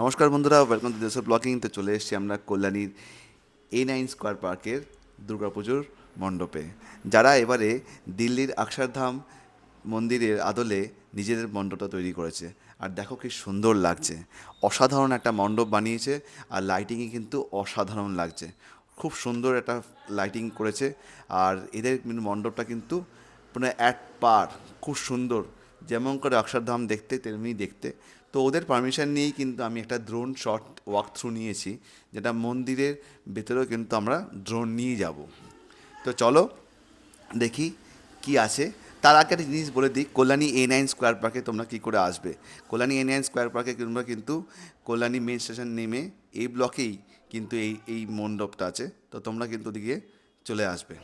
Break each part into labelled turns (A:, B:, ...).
A: নমস্কার বন্ধুরা welcome to দেশের ব্লগিং তো চলে এসেছি আমরা কল্যাণীর এ নাইন স্কোয়ার পার্কের দুর্গাপুজোর মণ্ডপে। যারা এবারে দিল্লির অক্ষরধাম মন্দিরের আদলে নিজেদের মণ্ডপটা তৈরি করেছে, আর দেখো কি সুন্দর লাগছে। অসাধারণ একটা মণ্ডপ বানিয়েছে, আর লাইটিংয়ে কিন্তু অসাধারণ লাগছে। খুব সুন্দর একটা লাইটিং করেছে, আর এদের মণ্ডপটা কিন্তু মানে অ্যাট পার খুব সুন্দর। যেমন করে অক্ষরধাম দেখতে, তেমনি দেখতে। তো ওদের পারমিশন নিয়েই কিন্তু আমি একটা ড্রোন শট ওয়াক থ্রু নিয়েছি, যেটা মন্দিরের ভেতরেও কিন্তু আমরা ড্রোন নিয়ে যাব। তো চলো দেখি কি আছে। তার আগে একটা জিনিস বলে দিই, কল্যাণী এ নাইন স্কোয়ার পার্কে তোমরা কী করে আসবে? কল্যাণী এ নাইন স্কোয়ার পার্কে তোমরা কিন্তু কল্যাণী মেন স্টেশন নেমে এই ব্লকেই কিন্তু এই এই মণ্ডপটা আছে। তো তোমরা কিন্তু ওদিকে চলে আসবে।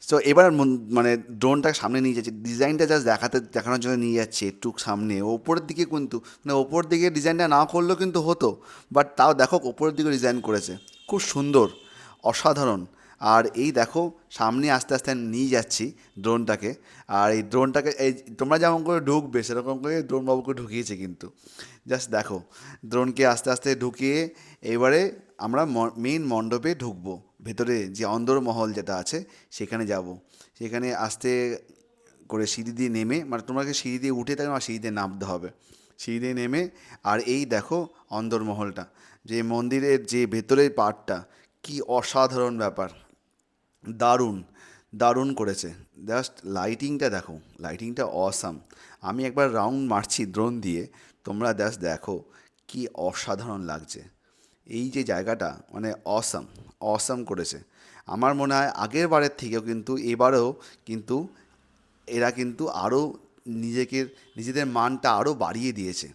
A: সো এবার মন- মানে ড্রোনটাকে সামনে নিয়ে যাচ্ছে। ডিজাইনটা জাস্ট দেখাতে, দেখানোর জন্য নিয়ে যাচ্ছে, একটু সামনে। ওপরের দিকে কিন্তু মানে ওপর দিকে ডিজাইনটা না করলেও কিন্তু হতো। বাট তাও দেখো, ওপরের দিকে ডিজাইন করেছে। খুব সুন্দর, অসাধারণ। আর এই দেখো, সামনে আস্তে আস্তে নিয়ে যাচ্ছি ড্রোনটাকে আর এই ড্রোনটাকে এই তোমরা যেমন করে ঢুকবে, সেরকম করে ড্রোন বাবুকে ঢুকিয়েছে কিন্তু। জাস্ট দেখো ড্রোনকে আস্তে আস্তে ঢুকিয়ে এবারে আমরা মেইন মণ্ডপে ঢুকবো। ভেতরে যে অন্দরমহল যেটা আছে, সেখানে যাব। সেখানে আস্তে করে সিঁড়ি দিয়ে নেমে মানে তোমাকে সিঁড়ি দিয়ে উঠে থাকবে আর সিঁড়ি দিয়ে নামতে হবে। সিঁড়ি দিয়ে নেমে, আর এই দেখো অন্দরমহলটা। যে মন্দিরের যে ভেতরের পার্টটা কি অসাধারণ ব্যাপার। দারুণ দারুণ করেছে। জাস্ট লাইটিংটা দেখো লাইটিংটা অসাম আমি একবার রাউন্ড মারছি ড্রোন দিয়ে, তোমরা জাস্ট দেখো কি অসাধারণ লাগছে। এই যে জায়গাটা মানে অসাম অসাম করেছে। আমার মনে হয় আগের বারের থেকেও কিন্তু, এবারেও কিন্তু এরা কিন্তু আরও নিজেকে, নিজেদের মানটা আরও বাড়িয়ে দিয়েছে।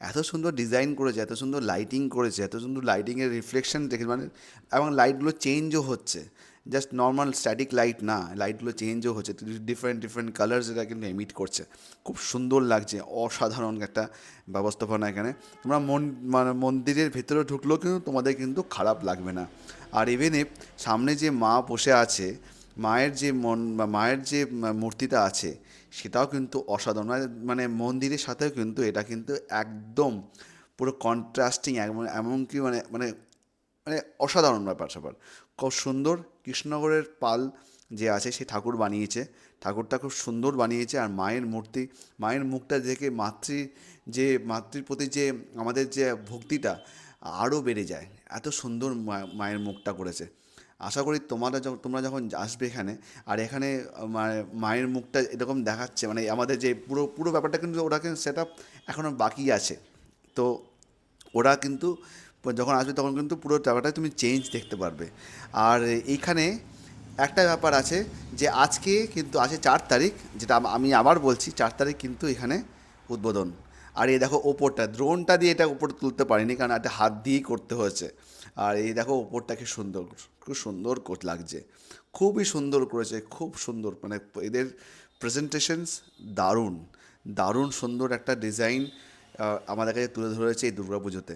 A: এত সুন্দর ডিজাইন করেছে, এত সুন্দর লাইটিং করেছে, এত সুন্দর লাইটিংয়ের রিফ্লেকশন দেখে মানে এবং লাইটগুলো চেঞ্জও হচ্ছে। জাস্ট নর্মাল স্ট্যাটিক লাইট না লাইটগুলো চেঞ্জও হচ্ছে ডিফারেন্ট ডিফারেন্ট কালার্স এটা কিন্তু এমিট করছে। খুব সুন্দর লাগছে, অসাধারণ একটা ব্যবস্থাপনা এখানে। তোমরা মন মানে মন্দিরের ভেতরে ঢুকলেও কিন্তু তোমাদের কিন্তু খারাপ লাগবে না। আর ইভেনে সামনে যে মা বসে আছে, মায়ের যে মন মায়ের যে মূর্তিটা আছে, সেটাও কিন্তু অসাধারণ। মানে- মানে মন্দিরের সাথেও কিন্তু এটা কিন্তু একদম পুরো কন্ট্রাস্টিং এমন, এমনকি মানে মানে মানে অসাধারণ ব্যাপার স্যাপার। খুব সুন্দর কৃষ্ণনগরের পাল যে আছে সে ঠাকুর বানিয়েছে। ঠাকুরটা খুব সুন্দর বানিয়েছে আর মায়ের মূর্তি, মায়ের মুখটা দেখে মাতৃ যে, মাতৃর প্রতি যে আমাদের যে ভক্তিটা আরও বেড়ে যায়। এত সুন্দর মায়ের মুখটা করেছে। আশা করি তোমরা যখন তোমরা যখন আসবে এখানে আর এখানে মানে মায়ের মুখটা এরকম দেখাচ্ছে মানে আমাদের যে পুরো পুরো ব্যাপারটা কিন্তু ওরা কিন্তু সেট আপ এখনও বাকি আছে। তো ওরা কিন্তু যখন আসবে তখন কিন্তু পুরো ব্যাপারটা তুমি চেঞ্জ দেখতে পারবে। আর এইখানে একটা ব্যাপার আছে যে আজকে কিন্তু আছে চার তারিখ, যেটা আমি আবার বলছি চার তারিখ কিন্তু এখানে উদ্বোধন। আর এই দেখো ওপরটা ড্রোনটা দিয়ে এটা উপরে তুলতে পারিনি কারণ এটা হাত দিয়েই করতে হয়েছে। আর এই দেখো ওপরটা কি সুন্দর, খুব সুন্দর লাগছে। খুবই সুন্দর করেছে, খুব সুন্দর মানে এদের প্রেজেন্টেশনস দারুণ। দারুণ সুন্দর একটা ডিজাইন আমাদের কাছে তুলে ধরেছে এই দুর্গাপুজোতে।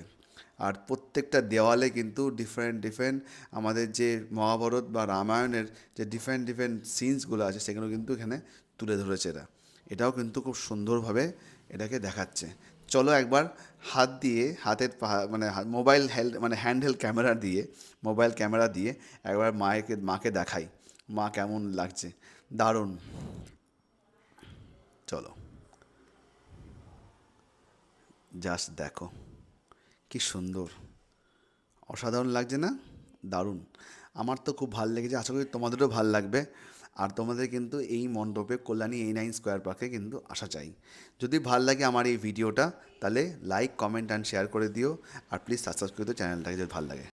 A: আর প্রত্যেকটা দেওয়ালে কিন্তু ডিফারেন্ট ডিফারেন্ট আমাদের যে মহাভারত বা রামায়ণের যে ডিফারেন্ট ডিফারেন্ট সিনসগুলো আছে, সেগুলো কিন্তু এখানে তুলে ধরেছে এরা। এটাও কিন্তু খুব সুন্দরভাবে এটাকে দেখাচ্ছে। চলো একবার হাত দিয়ে, হাতের মানে মোবাইল হেল্ড মানে হ্যান্ডহেল্ড ক্যামেরা দিয়ে মোবাইল ক্যামেরা দিয়ে একবার মায়েকে, মাকে দেখাই। মা কেমন লাগছে? দারুণ। চলো। জাস্ট দেখো। কি সুন্দর। অসাধারণ লাগছে না? দারুণ। আমার তো খুব ভালো লেগেছে, আশা করি তোমাদেরও ভালো লাগবে। আর তোমাদের কিন্তু এই মণ্ডপে কল্যাণী এই নাইন স্কোয়ার পার্কে কিন্তু আসা চাই। যদি ভালো লাগে আমার এই ভিডিওটা, তাহলে লাইক কমেন্ট অ্যান্ড শেয়ার করে দিও। আর প্লিজ সাবস্ক্রাইব করে দিও চ্যানেলটাকে যদি ভালো লাগে।